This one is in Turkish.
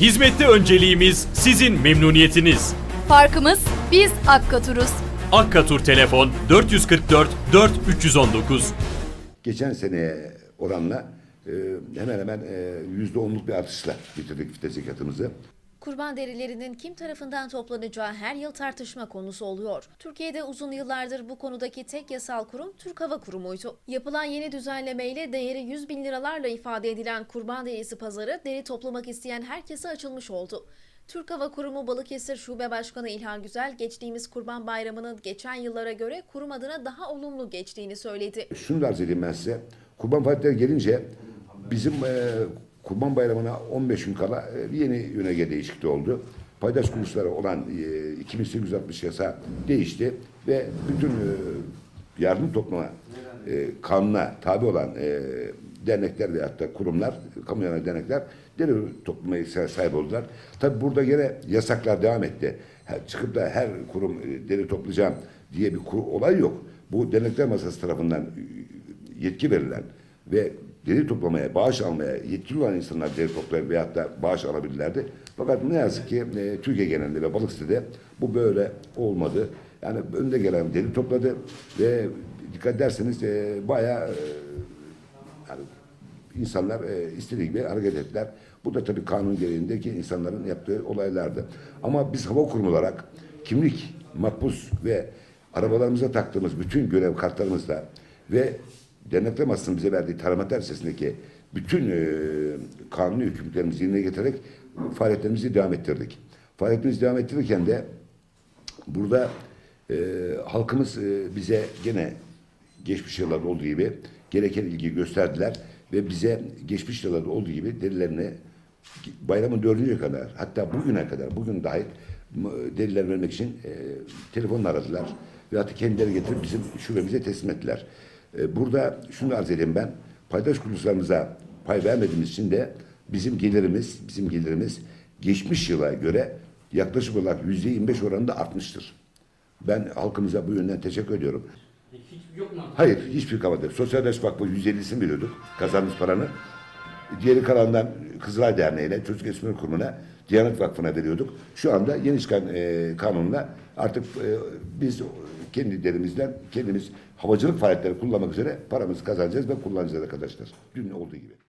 Hizmette önceliğimiz sizin memnuniyetiniz. Farkımız biz Akkatur'uz. Akkatur telefon 444 4 319. Geçen seneye oranla e, hemen hemen e, yüzde onluk bir artışla bitirdik fite zekatımızı. Kurban derilerinin kim tarafından toplanacağı her yıl tartışma konusu oluyor. Türkiye'de uzun yıllardır bu konudaki tek yasal kurum Türk Hava Kurumu'ydu. Yapılan yeni düzenlemeyle değeri 100 bin liralarla ifade edilen kurban derisi pazarı deri toplamak isteyen herkese açılmış oldu. Türk Hava Kurumu Balıkesir Şube Başkanı İlhan Güzel, geçtiğimiz Kurban Bayramı'nın geçen yıllara göre kurum adına daha olumlu geçtiğini söyledi. Şunu arz edeyim ben size. Kurban Fatihaları gelince bizim e, Kurban Bayramı'na 15 gün kala e, yeni yönerge değişikliği oldu. Paydaş kuruluşları olan e, 2860 yasa değişti ve bütün e, yardım toplama e, kanuna tabi olan e, dernekler ve hatta kurumlar, kamu yararı dernekler deri toplamaya sahip oldular. Tabi burada gene yasaklar devam etti. Çıkıp da her kurum e, deri toplayacağım diye bir olay yok. Bu dernekler masası tarafından e, yetki verilen ve deri toplamaya, bağış almaya yetkili olan insanlar deri toplayıp veyahut da bağış alabilirlerdi. Fakat ne yazık ki e, Türkiye genelinde ve Balıkesir'de bu böyle olmadı. Yani önde gelen deri topladı ve dikkat ederseniz e, bayağı e, yani insanlar e, istediği gibi hareket ettiler. Bu da tabii kanun gereğindeki insanların yaptığı olaylardı. Ama biz hava kurumu olarak kimlik, makbuz ve arabalarımıza taktığımız bütün görev kartlarımızla ve masasının bize verdiği talimat listesindeki bütün e, kanuni hükümlerimizi yerine getirerek faaliyetlerimizi devam ettirdik. Faaliyetimizi devam ettirirken de Burada e, halkımız e, bize gene geçmiş yıllarda olduğu gibi gereken ilgiyi gösterdiler ve bize geçmiş yıllarda olduğu gibi derilerini bayramın dördüncü kadar hatta bugüne kadar bugün dahil deriler vermek için e, telefonla aradılar ve hatta kendileri getirip bizim şubemize teslim ettiler. E, burada şunu arz edeyim ben paydaş kuruluşlarımıza pay vermediğimiz için de bizim gelirimiz bizim gelirimiz geçmiş yıla göre yaklaşık olarak yüzde 25 oranında artmıştır. Ben halkımıza bu yönden teşekkür ediyorum. Hiç yok mu? Hayır, hiçbir kalmadı. Sosyal Devlet Vakfı 150'sini veriyorduk, kazandığımız paranın. Diğeri kalandan Kızılay Derneği'ne, Çocuk Esmer Kurumu'na, Diyanet Vakfı'na veriyorduk. Şu anda yeni çıkan e, kanunla artık e, biz kendi derimizden kendimiz havacılık faaliyetleri kullanmak üzere paramızı kazanacağız ve kullanacağız arkadaşlar. Dün olduğu gibi.